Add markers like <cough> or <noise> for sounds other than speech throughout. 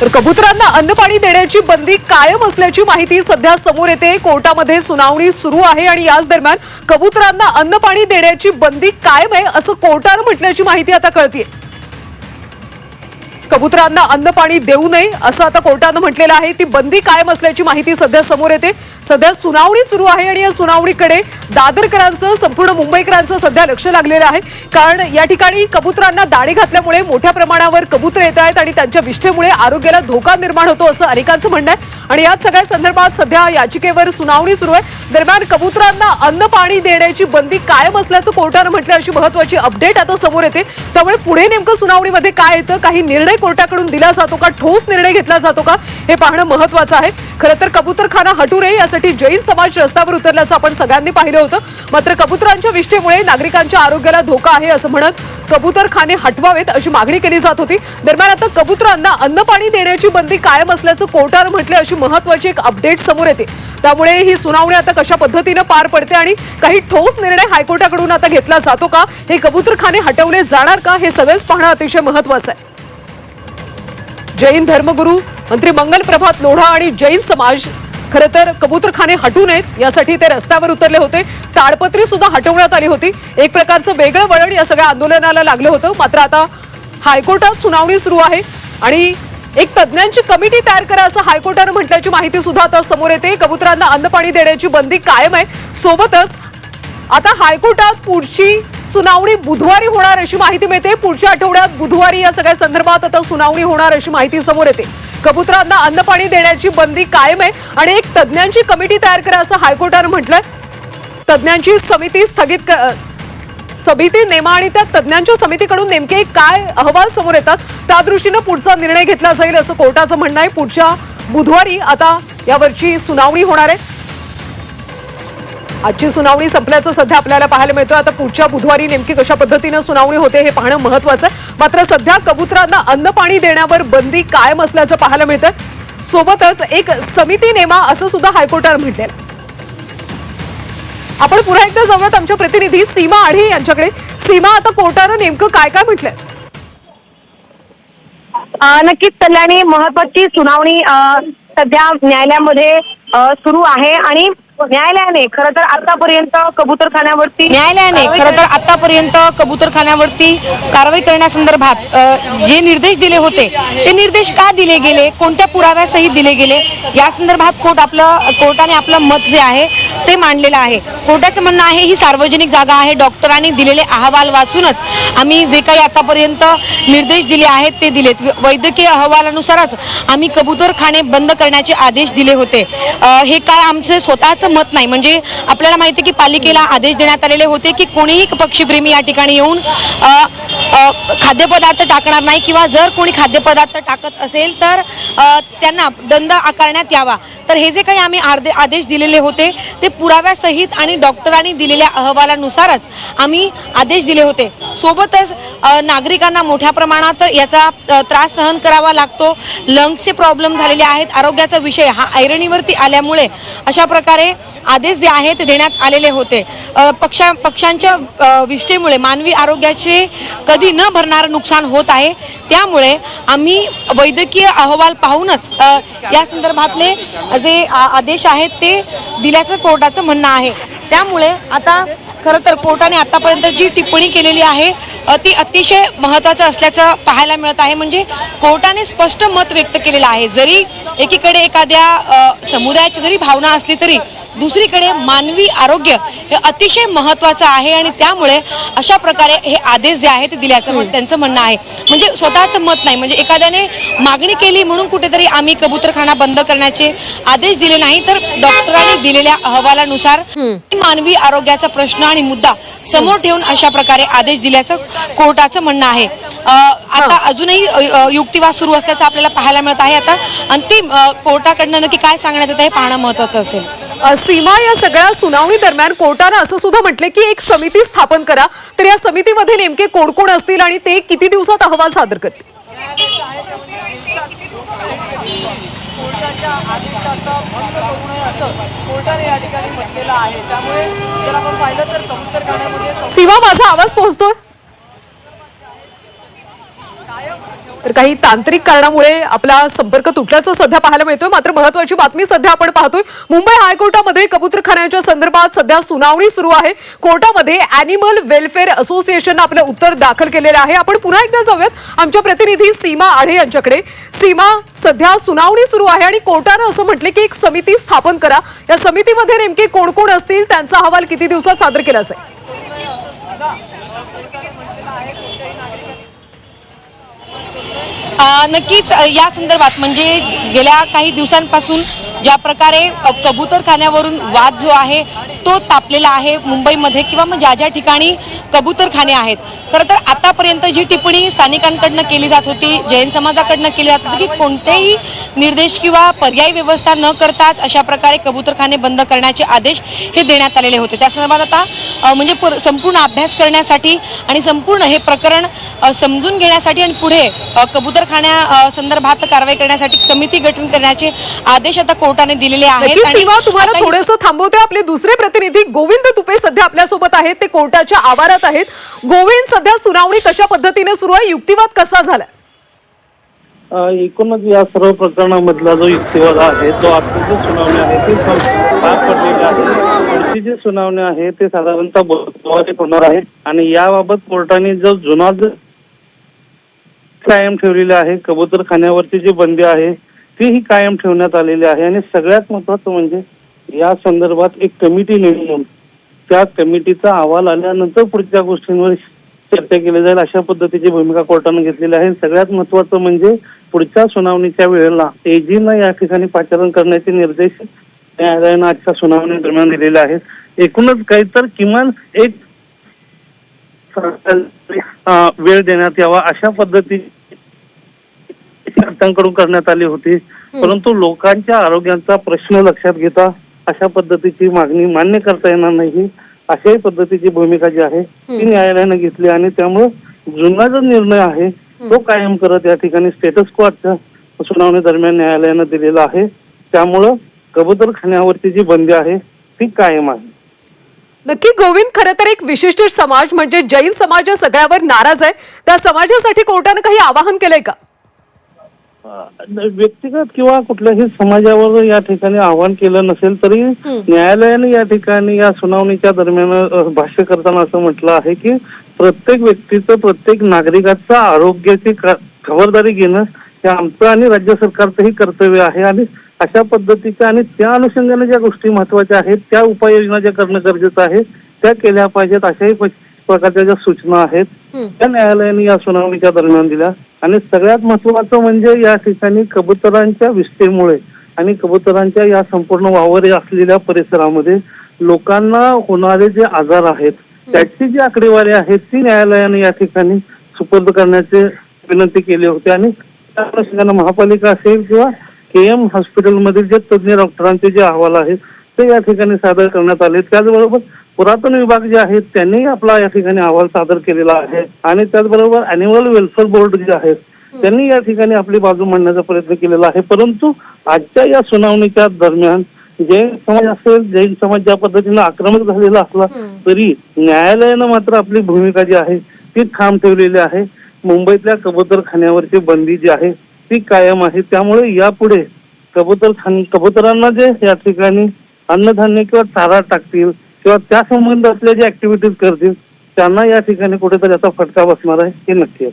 तर कबुतरांना अन्नपाणी देण्याची बंदी कायम असल्याची माहिती सध्या समोर येते. कोर्टामध्ये सुनावणी सुरू आहे आणि याच दरम्यान कबुतरांना अन्नपाणी देण्याची बंदी कायम आहे असं कोर्टानं म्हटल्याची माहिती आता कळतीये. कबुतरांना अन्न पाणी देऊ नये असं आता कोर्टानं म्हटलेलं आहे. ती बंदी कायम असल्याची माहिती सध्या समोर येते. सध्या सुनावणी सुरू आहे आणि या सुनावणीकडे दादरकरांचं संपूर्ण मुंबईकरांचं सध्या लक्ष लागलेलं आहे. कारण या ठिकाणी कबुतरांना दाणे घातल्यामुळे मोठ्या प्रमाणावर कबुतर येत आहेत आणि त्यांच्या विष्ठेमुळे आरोग्याला धोका निर्माण होतो असं अनेकांचं म्हणणं आहे. आणि याच सगळ्या संदर्भात सध्या याचिकेवर सुनावणी सुरू आहे. दरम्यान कबुतरांना अन्न पाणी देण्याची बंदी कायम असल्याचं कोर्टानं म्हटलं अशी महत्वाची अपडेट आता समोर येते. त्यामुळे पुढे नेमकं सुनावणीमध्ये काय येतं काही निर्णय कोर्टाकडून दिला जातो का? ठोस निर्णय घेतला जातो का? हे पाहणं महत्वाचं आहे. खरं तर कबूतरखाना हटू नये यासाठी जैन समाज रस्त्यावर उतरल्याचं आपण सगळ्यांनी पाहिलं होतं. मात्र कबुतरांच्या विष्ठेमुळे नागरिकांच्या आरोग्याला धोका आहे असं म्हणत कबूतरखाने हटवावेत अशी मागणी केली जात होती. दरम्यान आता कबुतरांना अन्न पाणी देण्याची बंदी कायम असल्याचं कोर्टानं म्हटलं अशी महत्वाची एक अपडेट समोर येते. त्यामुळे ही सुनावणी आता कशा पद्धतीनं पार पडते आणि काही ठोस निर्णय हायकोर्टाकडून आता घेतला जातो का? हे कबूतरखाने हटवले जाणार का? हे सगळंच पाहणं अतिशय महत्वाचं आहे. जैन धर्मगुरू मंत्री मंगल प्रभात लोढा आणि जैन समाज. खरं तर कबूतरखाने हटू नयेत यासाठी ते रस्त्यावर उतरले होते. ताडपत्री सुद्धा हटवण्यात आली होती. एक प्रकारचं वेगळं वळण या सगळ्या आंदोलनाला लागलं होतं. मात्र आता हायकोर्टात सुनावणी सुरू आहे. आणि एक तज्ज्ञांची कमिटी तयार करा असं हायकोर्टानं म्हटल्याची माहिती सुद्धा आता समोर येते. कबुतरांना अन्नपाणी देण्याची बंदी कायम आहे. सोबतच आता हायकोर्टात पुढची सुनावणी बुधवारी होणार अशी माहिती मिळते. पुढच्या आठवड्यात बुधवारी या सगळ्या संदर्भात आता सुनावणी होणार अशी माहिती समोर येते. कबुतरांना अन्नपाणी देण्याची बंदी कायम आहे आणि एक तज्ज्ञांची कमिटी तयार करा असं हायकोर्टानं म्हटलंय. तज्ज्ञांची समिती स्थगित क- समिती नेमा आणि त्या तज्ज्ञांच्या समितीकडून नेमके काय अहवाल समोर येतात त्या दृष्टीनं पुढचा निर्णय घेतला जाईल असं कोर्टाचं म्हणणं आहे. पुढच्या बुधवारी आता यावरची सुनावणी होणार आहे. आजची सुनावणी संपल्याचं सध्या आपल्याला पाहायला मिळतं आता पुढच्या बुधवारी नेमकी कशा पद्धतीनं सुनावणी होते हे पाहणं महत्वाचं मात्र सध्या कबुतरांना अन्न पाणी देण्यावर बंदी कायम असल्याचं पाहायला मिळतं सोबतच एक समिती नेमा असं सुद्धा हायकोर्टानं म्हटलेलं आपण पुन्हा एकदा जाऊयात आमच्या प्रतिनिधी सीमा आढे यांच्याकडे. सीमा आता कोर्टानं नेमकं काय काय म्हटलंय? नक्कीच कल्याणी महत्वाची सुनावणी सध्या न्यायालयामध्ये सुरू आहे. आणि न्यायालयाने खरं तर आतापर्यंत कबूतरखान्यावरती न्यायालयाने खरं तर आतापर्यंत कबूतरखान्यावरती कारवाई करण्यासंदर्भात अ, जे निर्देश दिले होते ते निर्देश का दिले गेले? कोणत्या पुराव्यासहित दिले गेले? या संदर्भात कोर्ट आपलं कोर्टाने आपलं मत जे आहे ते मांडलेलं आहे. कोर्टाचं म्हणणं आहे ही सार्वजनिक जागा आहे. डॉक्टरांनी दिलेले अहवाल वाचूनच आम्ही जे काही आतापर्यंत निर्देश दिले आहेत ते दिलेत. वै- वैद्यकीय अहवालानुसारच आम्ही कबूतरखाने बंद करण्याचे आदेश दिले होते. अ, हे काय आमचं स्वतःचं मत नाही. म्हणजे आपल्याला माहिती आहे की पालिकेला आदेश देण्यात आलेले होते की कोणीही पक्षीप्रेमी या ठिकाणी येऊन खाद्यपदार्थ टाकणार नाही किंवा जर कोणी खाद्यपदार्थ टाकत असेल तर त्यांना दंड आकारण्यात यावा. तर हे जे काही आम्ही आर्दे आदेश दिलेले होते ते पुराव्यासहित आणि डॉक्टरांनी दिलेल्या अहवालानुसारच आम्ही आदेश दिले होते. सोबतच नागरिकांना मोठ्या प्रमाणात याचा त्रास सहन करावा लागतो. लंग्सचे प्रॉब्लेम झालेले आहेत. आरोग्याचा विषय हा ऐरणीवरती आल्यामुळे अशा प्रकारे आदेश जे आहेत ते देण्यात आलेले होते. पक्षा पक्षांच्या विष्ठेमुळे मानवी आरोग्याचे कधी न भरणारं नुकसान होत आहे. त्यामुळे आम्ही वैद्यकीय अहवाल पाहूनच या संदर्भातले जे आ- आदेश आहेत ते दिल्याचं कोर्टाचं म्हणणं आहे. त्यामुळे आता खरं तर कोर्टाने आतापर्यंत जी टिप्पणी केलेली आहे ती अतिशय महत्त्वाचं असल्याचं पाहायला मिळत आहे. म्हणजे कोर्टाने स्पष्ट मत व्यक्त केलेलं आहे. जरी एकीकडे एखाद्या समुदायाची जरी भावना असली तरी दुसरीकडे मानवी आरोग्य हे अतिशय महत्त्वाचं आहे आणि त्यामुळे अशा प्रकारे हे आदेश जे आहेत ते दिल्याचं त्यांचं म्हणणं आहे. म्हणजे स्वतःचं मत नाही. म्हणजे एखाद्याने मागणी केली म्हणून कुठेतरी आम्ही कबूतरखाना बंद करण्याचे आदेश दिले नाही तर डॉक्टरांनी दिलेल्या अहवालानुसार मानवी आरोग्याचा प्रश्न आणि मुद्दा समोर ठेवून अशा प्रकारे आदेश दिल्याचं कोर्टाचं म्हणणं आहे. आता अजूनही युक्तिवाद सुरू असल्याचं आपल्याला पाहायला मिळत आहे. आता अंतिम कोर्टाकडनं नक्की काय सांगण्यात येतं हे पाहणं महत्वाचं असेल. सीमा या सगळ्या सुनावणी दरम्यान कोर्टानं असं सुद्धा म्हटलं की एक समिती स्थापन करा. तर या समितीमध्ये नेमके कोण कोण असतील आणि ते किती दिवसात अहवाल सादर करतील? कोर्टाच्या आदेशाचा भंग करू नये असं कोर्टाने या ठिकाणी म्हटलेलं आहे त्यामुळे जर आपण पाहिलं तर कबूतरखान्यामध्ये सीमा माझा आवाज पोहोचतोय तर काही तांत्रिक कारणामुळे आपला संपर्क तुटल्याचं सध्या पाहायला मिळतोय. मात्र महत्वाची बातमी सध्या आपण पाहतोय. मुंबई हायकोर्टामध्ये कबूतरखान्याच्या संदर्भात सध्या सुनावणी सुरू आहे. कोर्टामध्ये अॅनिमल वेलफेअर असोसिएशननं आपलं उत्तर दाखल केलेलं आहे. आपण पुन्हा एकदा जाऊयात. आमच्या प्रतिनिधी सीमा आढे यांच्याकडे. सीमा सध्या सुनावणी सुरू आहे आणि कोर्टानं असं म्हटलं की एक समिती स्थापन करा. या समितीमध्ये नेमके कोण कोण असतील? त्यांचा अहवाल किती दिवसात सादर केला जाईल? नक्कीच या संदर्भात म्हणजे गेल्या काही दिवसांपासून ज्या प्रकारे अ, कबूतरखान्यावरून वाद जो आहे तो तापलेला आहे मुंबईमध्ये किंवा मग ज्या ज्या ठिकाणी कबूतरखाने आहेत. खरं तर आतापर्यंत जी टिप्पणी स्थानिकांकडनं केली जात होती जैन समाजाकडनं केली जात होती की कोणतेही निर्देश किंवा पर्यायी व्यवस्था न करताच अशा प्रकारे कबूतरखाने बंद करण्याचे आदेश हे देण्यात आलेले होते. त्या संदर्भात आता म्हणजे संपूर्ण अभ्यास करण्यासाठी आणि संपूर्ण हे प्रकरण समजून घेण्यासाठी आणि पुढे अ, कबूतरखान्या संदर्भात कारवाई करण्यासाठी समिती गठन करण्याचे आदेश आता कोर्टाने दिलेले आहेत नक्कीच आणि सीमा तुम्हाला आता ही- थोडंसं थांबवते आपले दुसरे प्रतिनिधी गोविंद तुपे सध्या आपल्यासोबत आहेत. ते कोर्टाच्या आवारात आहेत. गोविंद सध्या सुनावणी कशा पद्धतीने सुरू आहे? युक्तिवाद कसा झाला अ, एकूणच या सर्व प्रकरणामधला जो युक्तिवाद आहे तो आजची जी सुनावणी आहे ती सं- पार पडलेली आहे. पुढची जी सुनावणी आहे ते साधारणतः बुधवारी होणार आहे. आणि याबाबत कोर्टाने जो जुना जो कायम ठेवलेली आहे कबूतरखान्यावरची जी बंदी आहे तीही कायम ठेवण्यात आलेली आहे आणि सगळ्यात महत्वाचं म्हणजे या संदर्भात एक कमिटी नेमून त्या कमिटीचा अहवाल आल्यानंतर पुढच्या गोष्टींवर चर्चा केली जाईल. अशा पद्धतीची भूमिका कोर्टानं घेतलेली आहे. सगळ्यात महत्वाचं म्हणजे पुढच्या सुनावणीच्या वेळेला एजीनं या ठिकाणी पाचारण करण्याचे निर्देश न्यायालयानं आजच्या सुनावणी दरम्यान दिलेले आहेत. एकूणच काही तर किमान एक वेळ देण्यात यावा अशा पद्धती सरकारकडून करण्यात आली होती. परंतु लोकांच्या आरोग्याचा प्रश्न लक्षात घेता अशा पद्धतीची मागणी मान्य करता येणार नाही. अशाही पद्धतीची भूमिका जी आहे ती न्यायालयानं घेतली आणि त्यामुळं जुना जो निर्णय आहे तो कायम करत या ठिकाणी स्टेटस कोर्टच्या सुनावणी दरम्यान न्यायालयानं दिलेला आहे. त्यामुळं कबूतरखान्यावरची जी बंदी आहे ती कायम आहे. नक्की गोविंद खरं तर एक विशिष्ट समाज म्हणजे जैन समाज सगळ्यावर नाराज आहे. त्या समाजासाठी कोर्टानं काही आवाहन केलंय का? व्यक्तिगत किंवा कुठल्याही समाजावर या ठिकाणी आव्हान केलं नसेल तरी न्यायालयाने या ठिकाणी या सुनावणीच्या दरम्यान भाष्य करताना असं म्हटलं आहे की प्रत्येक व्यक्तीचं प्रत्येक नागरिकाचा आरोग्याची क- खबरदारी घेणं हे आमचं आणि राज्य सरकारचंही कर्तव्य आहे आणि अशा पद्धतीच्या आणि त्या अनुषंगाने ज्या गोष्टी महत्त्वाच्या आहेत त्या उपाययोजना ज्या करणं गरजेचं आहे त्या केल्या पाहिजेत अशाही प्रकारच्या ज्या सूचना आहेत त्या न्यायालयाने या सुनावणीच्या दरम्यान दिल्या. आणि सगळ्यात महत्वाचं म्हणजे या ठिकाणी कबुतरांच्या विष्ठेमुळे आणि कबुतरांच्या या संपूर्ण वावर असलेल्या परिसरामध्ये लोकांना होणारे जे आजार आहेत त्याची जी आकडेवारी आहे ती न्यायालयाने या ठिकाणी सुपूर्द करण्याचे विनंती केली होती. आणि त्या अनुषंगानं महापालिका असेल किंवा के एम हॉस्पिटलमधील जे तज्ज्ञ डॉक्टरांचे जे अहवाल आहेत ते या ठिकाणी सादर करण्यात आले. त्याचबरोबर पुरातन विभाग जे आहेत त्यांनी आपला या ठिकाणी अहवाल सादर केलेला आहे. आणि त्याचबरोबर अॅन्युअल वेलफेअर बोर्ड जे आहेत त्यांनी या ठिकाणी आपली बाजू मांडण्याचा प्रयत्न केलेला आहे. परंतु आजच्या या सुनावणीच्या दरम्यान जैन समाज असेल जैन समाज ज्या पद्धतीनं आक्रमक झालेला असला तरी न्यायालयानं मात्र आपली भूमिका जी आहे ती ठाम ठेवलेली आहे. मुंबईतल्या कबूतरखान्यावरची बंदी जी आहे ती कायम आहे. त्यामुळे यापुढे कबूतर खान कबुतरांना जे या ठिकाणी अन्नधान्य किंवा चारा टाकतील किंवा त्या संबंधातल्या जे ऍक्टिव्हिटीज करतील त्यांना या ठिकाणी कुठेतरी याचा फटका बसणार आहे हे नक्की आहे.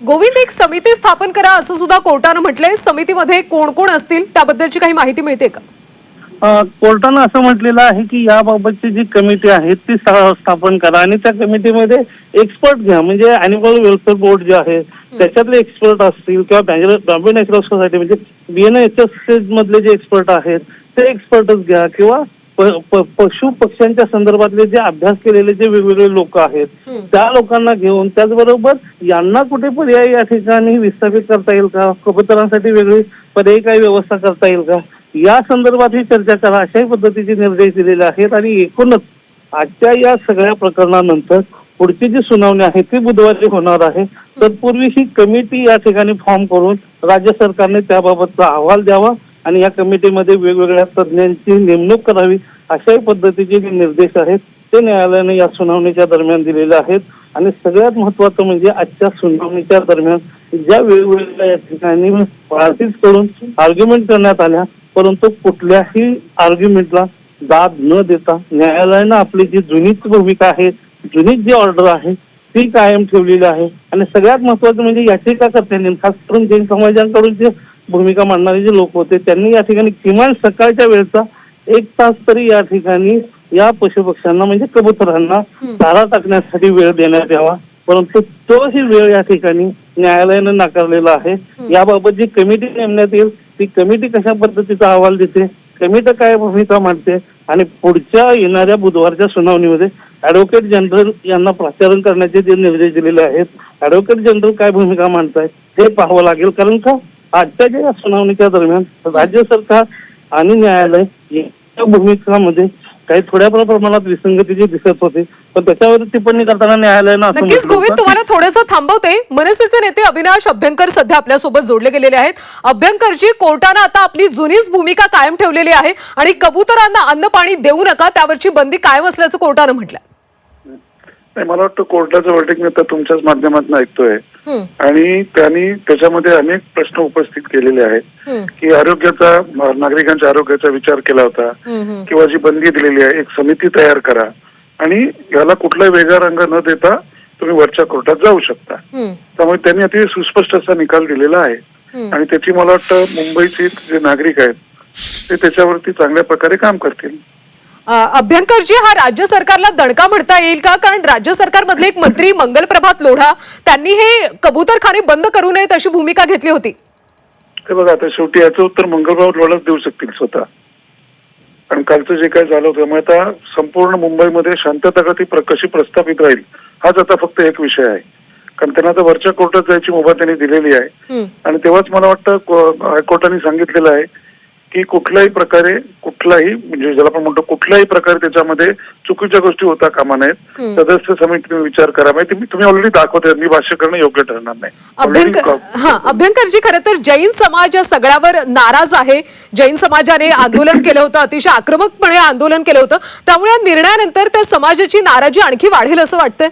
गोविंद एक समिती स्थापन करा असं सुद्धा कोर्टानं म्हटलंय. समितीमध्ये कोण कोण असतील त्याबद्दलची काही माहिती मिळते का? अ, कोर्टानं असं म्हटलेलं आहे की याबाबतची जी कमिटी आहे ती स्थापन करा आणि त्या कमिटीमध्ये एक्सपर्ट घ्या. म्हणजे अॅनिमल वेलफेअर बोर्ड जे आहे त्याच्यातले एक्सपर्ट असतील किंवा बँगलोर बॉम्बे नॅचरल सोसायटी म्हणजे बीएनएचएस मधले जे एक्सपर्ट आहेत ते एक्सपर्टच घ्या किंवा पशु पक्ष्यांच्या संदर्भातले जे अभ्यास केलेले जे वेगवेगळे लोक आहेत त्या लोकांना घेऊन त्याचबरोबर यांना कुठे पर्याय या ठिकाणी विस्थापित करता येईल का? कबुतरांसाठी वेगळी पर्यायी काही व्यवस्था करता येईल का? या संदर्भात ही चर्चा करा अशाही पद्धतीचे निर्देश दिलेले आहेत आणि एकूणच आजच्या या सगळ्या प्रकरणानंतर पुढची जी सुनावणी आहे ती बुधवारी होणार आहे. तत्पूर्वी ही कमिटी या ठिकाणी फॉर्म करून राज्य सरकारने त्याबाबतचा अहवाल द्यावा. आणि या कमिटीमध्ये वेगवेगळ्या तज्ज्ञांची नेमणूक करावी अशाही पद्धतीचे जे निर्देश आहेत ते न्यायालयाने या सुनावणीच्या दरम्यान दिलेले आहेत. आणि सगळ्यात महत्वाचं म्हणजे आजच्या सुनावणीच्या दरम्यान ज्या वेगवेगळ्या या ठिकाणी पार्टीजकडून आर्ग्युमेंट करण्यात आल्या परंतु कुठल्याही आर्ग्युमेंटला दाद न देता न्यायालयानं आपली जी जुनीच भूमिका आहे जुनीच जी ऑर्डर आहे ती कायम ठेवलेली आहे. आणि सगळ्यात महत्वाचं म्हणजे याचिकाकर्त्यांनी खास करून जैन समाजांकडून जे भूमिका मांडणारे जे लोक होते त्यांनी या ठिकाणी किमान सकाळच्या वेळचा एक तास तरी या ठिकाणी या पशुपक्ष्यांना म्हणजे कबुतरांना चारा टाकण्यासाठी वेळ देण्यात यावा. परंतु तोही वेळ या ठिकाणी न्यायालयानं नाकारलेला आहे. याबाबत जी कमिटी नेमण्यात येईल ती कमिटी कशा पद्धतीचा अहवाल देते कमिटी काय भूमिका मांडते आणि पुढच्या येणाऱ्या बुधवारच्या सुनावणीमध्ये ऍडव्होकेट जनरल यांना प्रचारण करण्याचे जे निर्देश दिलेले आहेत ऍडव्होकेट जनरल काय भूमिका मांडतायत हे पाहावं लागेल. कारण का? आजच्या ज्या सुनावणीच्या दरम्यान राज्य सरकार आणि न्यायालय या भूमिकामध्ये काही थोड्या प्रमाणात विसंगती जी दिसत होती पण त्याच्यावर टिप्पणी करताना न्यायालयानं नक्कीच गोविंद तुम्हाला थोडंसं थांबवते. मनसेचे नेते अविनाश अभ्यंकर सध्या आपल्यासोबत जोडले गेलेले आहेत. अभ्यंकरजी कोर्टानं आता आपली जुनीच भूमिका कायम ठेवलेली आहे आणि कबुतरांना अन्न पाणी देऊ नका त्यावरची बंदी कायम असल्याचं कोर्टानं म्हटलं नाही मला वाटतं कोर्टाचं वर्डिंग मी आता तुमच्याच माध्यमातून ऐकतोय. आणि त्यांनी त्याच्यामध्ये अनेक प्रश्न उपस्थित केलेले आहेत. की आरोग्याचा नागरिकांच्या आरोग्याचा विचार केला होता. किंवा जी बंदी दिलेली आहे एक समिती तयार करा. आणि याला कुठलाही वेगळा रंग न देता तुम्ही वरच्या कोर्टात जाऊ शकता. त्यामुळे त्यांनी अतिशय सुस्पष्ट असा निकाल दिलेला आहे. आणि त्याची मला वाटतं मुंबईचे जे नागरिक आहेत ते त्याच्यावरती चांगल्या प्रकारे काम करतील. अभ्यंकरजी हा राज्य सरकारला दणका म्हणता येईल का? कारण राज्य सरकारमधले एक मंत्री मंगलप्रभात लोढा त्यांनी हे कबूतरखाने बंद करू नयेत अशी भूमिका घेतली होती. ते बघा आता शेवटी याचं उत्तर मंगळवार लोळच देऊ शकतील स्वतः. कारण कालचं जे काय झालं होतं त्यामुळे आता संपूर्ण मुंबईमध्ये शांतता प्र- कशी प्रस्थापित राहील हाच आता फक्त एक विषय आहे. कारण त्यांना आता वरच्या कोर्टात जायची मुभा त्यांनी दिलेली आहे. आणि तेव्हाच मला वाटतं हायकोर्टाने सांगितलेलं आहे की कुठल्याही प्रकारे कुठलाही म्हणजे ज्याला आपण म्हणतो कुठल्याही प्रकारे त्याच्यामध्ये चुकीच्या गोष्टी होता कामा नयेत. सदस्य समितीने विचार करा. म्हणजे तुम्ही- ऑलरेडी दाखवते मी भाष्य करणं योग्य ठरणार नाही. हा अभ्यंकरजी खरं तर जैन समाज या सगळ्यावर नाराज आहे. जैन समाजाने आंदोलन <laughs> केलं होतं अतिशय आक्रमकपणे आंदोलन केलं होतं. त्यामुळे या निर्णयानंतर त्या समाजाची नाराजी आणखी वाढेल असं वाटतंय?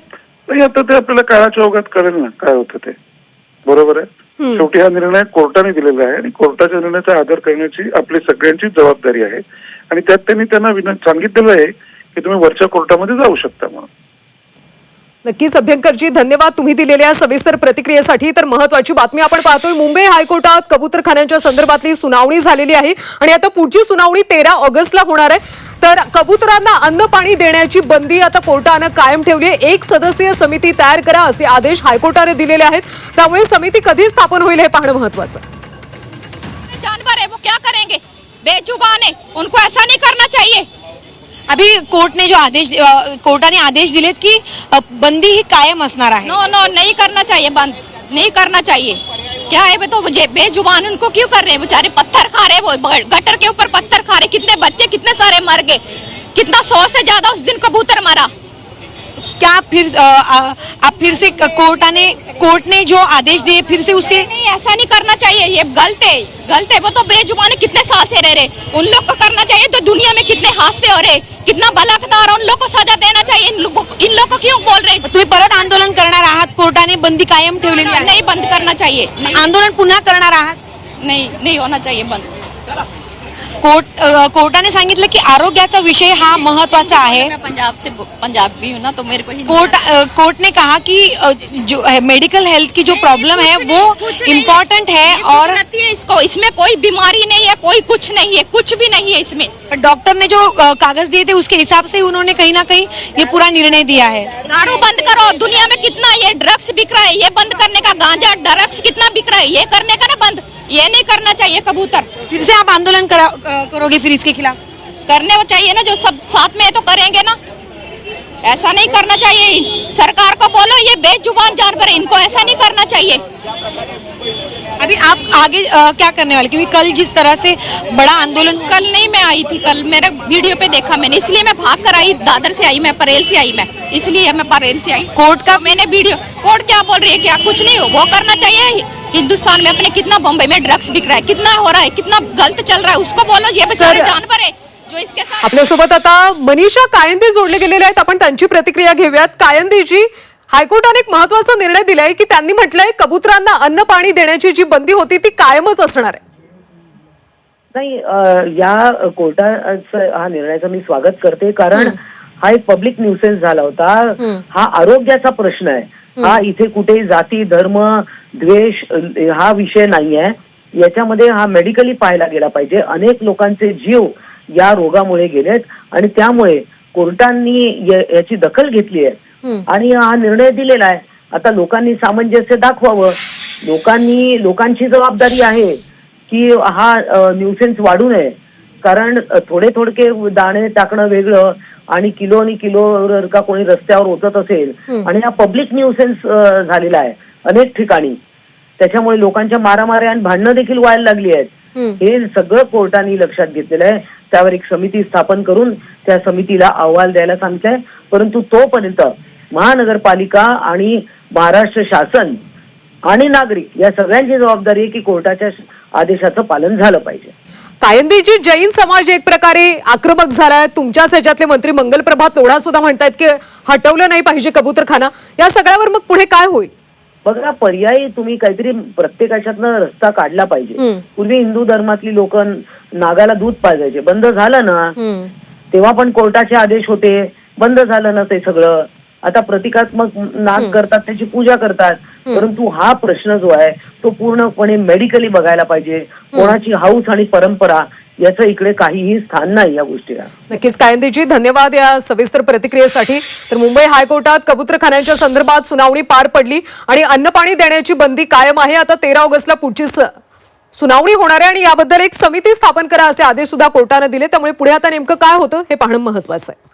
आता ते आपल्याला काळाच्या ओघात कळेल ना काय होतं ते. बरोबर आहे? शेवटी हा निर्णय कोर्टाने दिलेला आहे आणि कोर्टाच्या निर्णयाचा आदर करण्याची आपली सगळ्यांची जबाबदारी आहे. आणि त्यात त्यांनी त्यांना विन- सांगितलेलं आहे की तुम्ही वरच्या कोर्टामध्ये जाऊ शकता म्हणून. नक्कीच अभ्यंकरजी धन्यवाद तुम्ही दिलेल्या सविस्तर प्रतिक्रियेसाठी. तर महत्वाची बातमी आपण पाहतोय मुंबई हायकोर्टात कबूतरखान्यांच्या संदर्भातली सुनावणी झालेली आहे. आणि आता पुढची सुनावणी तेरा ऑगस्टला होणार आहे. तर कबुतरांना अन्न पाणी देण्याची बंदी आता कोर्टानं कायम ठेवली आहे. एक सदस्यीय समिती तयार करा असे आदेश हायकोर्टाने दिलेले आहेत. त्यामुळे समिती कधी स्थापन होईल हे पाहणं महत्वाचं जानवर है वो क्या करेंगे? बेजुबान है उनको ऐसा नहीं करना चाहिए। अभी कोर्ट ने जो आदेश अ, कोर्टाने आदेश दिलेत की अ, बंदी ही कायम असणार आहे. नो नो नहीं करना चाहिए बंद। नहीं करना चाहिए। क्या है वो तो बेजुबान उनको क्यों कर रहे हैं? बेचारे पत्थर खा रहे वो ब- गटर के ऊपर पत्थर बच्चे कितने सारे मर गए? कितना सौ से ज़्यादा उस दिन कबूतर मरा। क्या आप फिर आप फिर से कोर्टाने कोर्ट ने जो आदेश दिए फिर से उसके नहीं ऐसा नहीं करना चाहिए ये गलत है गलत है। वो तो बेजुबान है कितने साल से रह रहे उन लोग को करना चाहिए तो दुनिया में कितने हादसे हो रहे कितना बलात्कार उन लोग को सजा देना चाहिए। इन लोगों इन लोग को क्यों बोल रहे तुम्ही परत आंदोलन करना करणार आहात कोर्टाने बंदी कायम ठेवलेली नहीं बंद करना चाहिए। आंदोलन पुन्हा करणार आहात नहीं नहीं होना चाहिए बंद। कोर्ट कोर्टाने सांगितलं की आरोग्याचा विषय हा महत्वाचा आहे. मैं पंजाब से पंजाबी हूँ ना तो मेरे को हिंदी कोर्ट अ, कोर्ट ने कहा कि अ, जो है मेडिकल हेल्थ की जो प्रॉब्लम है वो इम्पोर्टेंट है और रहती है इसको इसमें कोई बीमारी नहीं है कोई कुछ नहीं है कुछ भी नहीं है इसमें। डॉक्टर ने जो अ, कागज़ दिए थे उसके हिसाब से ही उन्होंने कहीं ना कहीं ये पूरा निर्णय दिया है। दारू बंद करो दुनिया में कितना ये ड्रग्स बिक रहा है ये बंद करने का गांजा ड्रग्स कितना बिक रहा है ये करने का ना बंद। ये नहीं करना चाहिए कबूतर। फिर से आप आंदोलन करा, करोगे फिर इसके खिलाफ? करने वो चाहिए ना जो सब साथ में है तो करेंगे ना। ऐसा नहीं करना चाहिए। सरकार को बोलो ये बेजुबान जानवर है इनको ऐसा नहीं करना चाहिए। अभी आप आगे अ, क्या करने वाले? क्योंकि कल जिस तरह से बड़ा आंदोलन कल नहीं मैं आई थी कल मेरे वीडियो पे देखा मैंने इसलिए मैं भाग कर आई दादर से आई मैं परेल से आई मैं। इसलिए मैं परेल से आई। कोर्ट का मैंने वीडियो कोर्ट क्या बोल रही है क्या कुछ नहीं हो? वो करना चाहिए। हिंदुस्तान में अपने कितना बॉम्बे में ड्रग्स बिक रहा है कितना हो रहा है कितना गलत चल रहा है उसको बोलो ये बेचारे जानवर है जो इसके साथ आपल्यासोबत आता मनीषा कायंदे जोडले गेलेले आहेत. आपण त्यांची प्रतिक्रिया घेऊयात. कायंदेजी हायकोर्टाने एक महत्त्वाचा निर्णय दिलाय की त्यांनी म्हटलंय कबुतरांना अन्न पाणी देण्याची जी बंदी होती ती कायमच असणार आहे. नाही या कोर्टाचा हा निर्णयाचं मी स्वागत करते कारण हा एक पब्लिक न्यूसेन्स झाला होता. हा आरोग्याचा प्रश्न आहे. हा इथे कुठे जाती धर्म द्वेष हा विषय नाही आहे याच्यामध्ये हा मेडिकली पाहायला गेला पाहिजे. अनेक लोकांचे जीव या रोगामुळे गेलेत आणि त्यामुळे कोर्टांनी याची दखल घेतली आहे. आणि हा निर्णय दिलेला आहे. आता लोकांनी सामंजस्य दाखवावं. लोकांनी लोकांची जबाबदारी आहे की हा न्यूसेन्स वाढू नये. कारण थोडे थोडके दाणे टाकणं वेगळं आणि किलो आणि किलो का कोणी रस्त्यावर ओतत असेल आणि हा पब्लिक न्यूसेन्स झालेला आहे अनेक ठिकाणी. त्याच्यामुळे लोकांच्या मारामाऱ्या आणि भांडणं देखील व्हायला लागली आहेत. हे सगळं कोर्टाने लक्षात घेतलेलं आहे. त्यावर एक समिती स्थापन करून त्या समितीला अहवाल द्यायला सांगताय परंतु तोपर्यंत महानगरपालिका आणि महाराष्ट्र शासन आणि नागरिक या सगळ्यांची जबाबदारी आहे की कोर्टाच्या आदेशाचं पालन झालं पाहिजे. कायंदीची जैन समाज एक प्रकारे आक्रमक झालाय. तुमच्याच ह्याच्यातले मंत्री मंगलप्रभात लोढा सुद्धा म्हणतायत की हटवलं नाही पाहिजे कबूतरखाना. या सगळ्यावर मग पुढे काय होईल? बघा पर्यायी तुम्ही काहीतरी प्रत्येकाच्यातनं रस्ता काढला पाहिजे. पूर्वी हिंदू धर्मातली लोक नागाला दूध पाजायचे. बंद झालं ना तेव्हा पण कोर्टाचे आदेश होते. बंद झालं ना ते सगळं. आता प्रतिकात्मक नाग करतात त्याची पूजा करतात. परंतु हा प्रश्न जो आहे तो पूर्णपणे मेडिकली बघायला पाहिजे. कोणाची हाऊस आणि परंपरा याचं इकडे काहीही स्थान नाही या गोष्टीला. नक्कीच. कायंदेजी धन्यवाद या सविस्तर प्रतिक्रियेसाठी. तर मुंबई हायकोर्टात कबूतरखान्यांच्या संदर्भात सुनावणी पार पडली आणि अन्नपाणी देण्याची बंदी कायम आहे. आता तेरा ऑगस्टला पुढची सुनावणी होणार आहे आणि याबद्दल एक समिती स्थापन करा असे आदेश सुद्धा कोर्टाने दिले. त्यामुळे पुढे आता नेमकं काय होतं हे पाहणं महत्वाचं आहे.